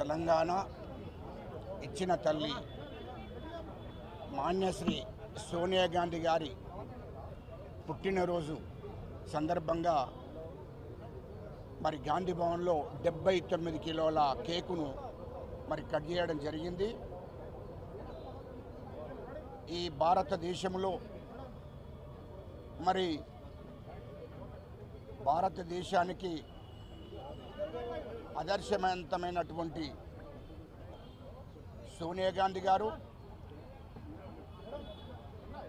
తెలంగాణ ఇచ్చిన తల్లి మాన్యశ్రీ సోనియా గాంధీ గారి పుట్టినరోజు సందర్భంగా మరి గాంధీ భవన్లో డెబ్బై తొమ్మిది కిలోల కేకును మరి కట్ చేయడం జరిగింది. ఈ భారతదేశంలో మరి భారతదేశానికి ఆదర్శవంతమైనటువంటి సోనియా గాంధీ గారు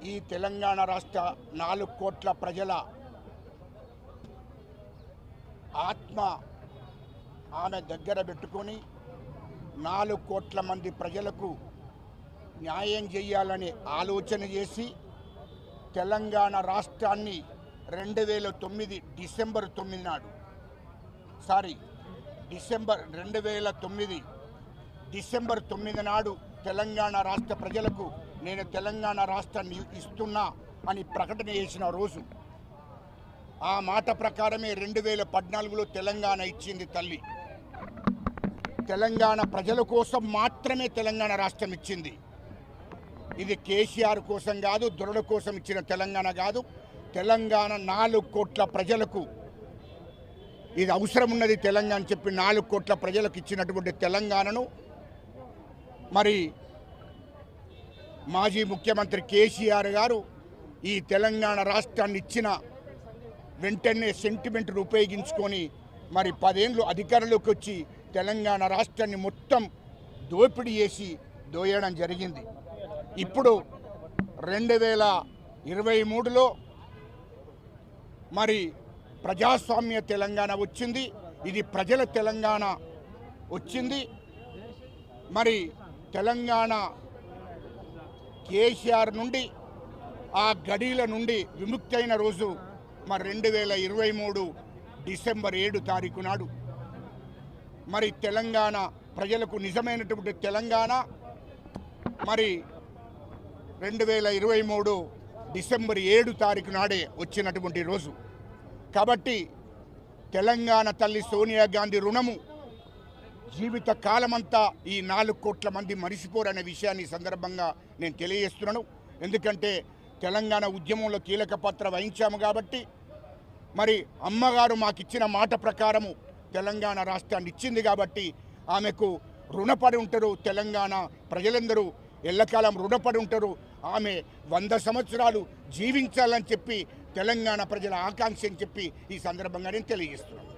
ఈ తెలంగాణ రాష్ట్ర నాలుగు కోట్ల ప్రజల ఆత్మ ఆమె దగ్గర పెట్టుకొని నాలుగు కోట్ల మంది ప్రజలకు న్యాయం చేయాలని ఆలోచన చేసి తెలంగాణ రాష్ట్రాన్ని రెండు వేల తొమ్మిది డిసెంబర్ తొమ్మిది నాడు సారీ డిసెంబర్ రెండు వేల తొమ్మిది డిసెంబర్ తొమ్మిది నాడు తెలంగాణ రాష్ట్ర ప్రజలకు నేను తెలంగాణ రాష్ట్రాన్ని ఇస్తున్నా అని ప్రకటన చేసిన రోజు. ఆ మాట ప్రకారమే రెండు వేల పద్నాలుగులో తెలంగాణ ఇచ్చింది తల్లి. తెలంగాణ ప్రజల కోసం మాత్రమే తెలంగాణ రాష్ట్రం ఇచ్చింది. ఇది కేసీఆర్ కోసం కాదు దొరల కోసం ఇచ్చిన తెలంగాణ కాదు. తెలంగాణ నాలుగు కోట్ల ప్రజలకు ఇది అవసరం ఉన్నది తెలంగాణ చెప్పి నాలుగు కోట్ల ప్రజలకు ఇచ్చినటువంటి తెలంగాణను. మరి మాజీ ముఖ్యమంత్రి కేసీఆర్ గారు ఈ తెలంగాణ రాష్ట్రాన్ని ఇచ్చిన వెంటనే సెంటిమెంట్ను ఉపయోగించుకొని మరి పదేళ్ళు అధికారంలోకి వచ్చి తెలంగాణ రాష్ట్రాన్ని మొత్తం దోపిడీ చేసి దోయడం జరిగింది. ఇప్పుడు రెండు వేల ఇరవై మూడులో మరి ప్రజాస్వామ్య తెలంగాణ వచ్చింది. ఇది ప్రజల తెలంగాణ వచ్చింది. మరి తెలంగాణ కేసీఆర్ నుండి ఆ గడీల నుండి విముక్తి అయిన రోజు మరి రెండు వేల ఇరవై మూడు డిసెంబర్ ఏడు తారీఖు నాడు. మరి తెలంగాణ ప్రజలకు నిజమైనటువంటి తెలంగాణ. మరి రెండు వేల ఇరవై మూడు డిసెంబర్ ఏడు తారీఖు నాడే వచ్చినటువంటి రోజు. కాబట్టి తెలంగాణ తల్లి సోనియా గాంధీ రుణము జీవిత కాలమంతా ఈ నాలుగు కోట్ల మంది మరిసిపోరనే విషయాన్ని సందర్భంగా నేను తెలియజేస్తున్నాను. ఎందుకంటే తెలంగాణ ఉద్యమంలో కీలక పాత్ర వహించాము కాబట్టి మరి అమ్మగారు మాకిచ్చిన మాట ప్రకారము తెలంగాణ రాష్ట్రాన్ని ఇచ్చింది కాబట్టి ఆమెకు రుణపడి ఉంటారు. తెలంగాణ ప్రజలందరూ ఎల్లకాలం రుణపడి ఉంటారు. ఆమె వంద సంవత్సరాలు జీవించాలని చెప్పి తెలంగాణ ప్రజల ఆకాంక్ష అని చెప్పి ఈ సందర్భంగా నేను తెలియజేస్తున్నాను.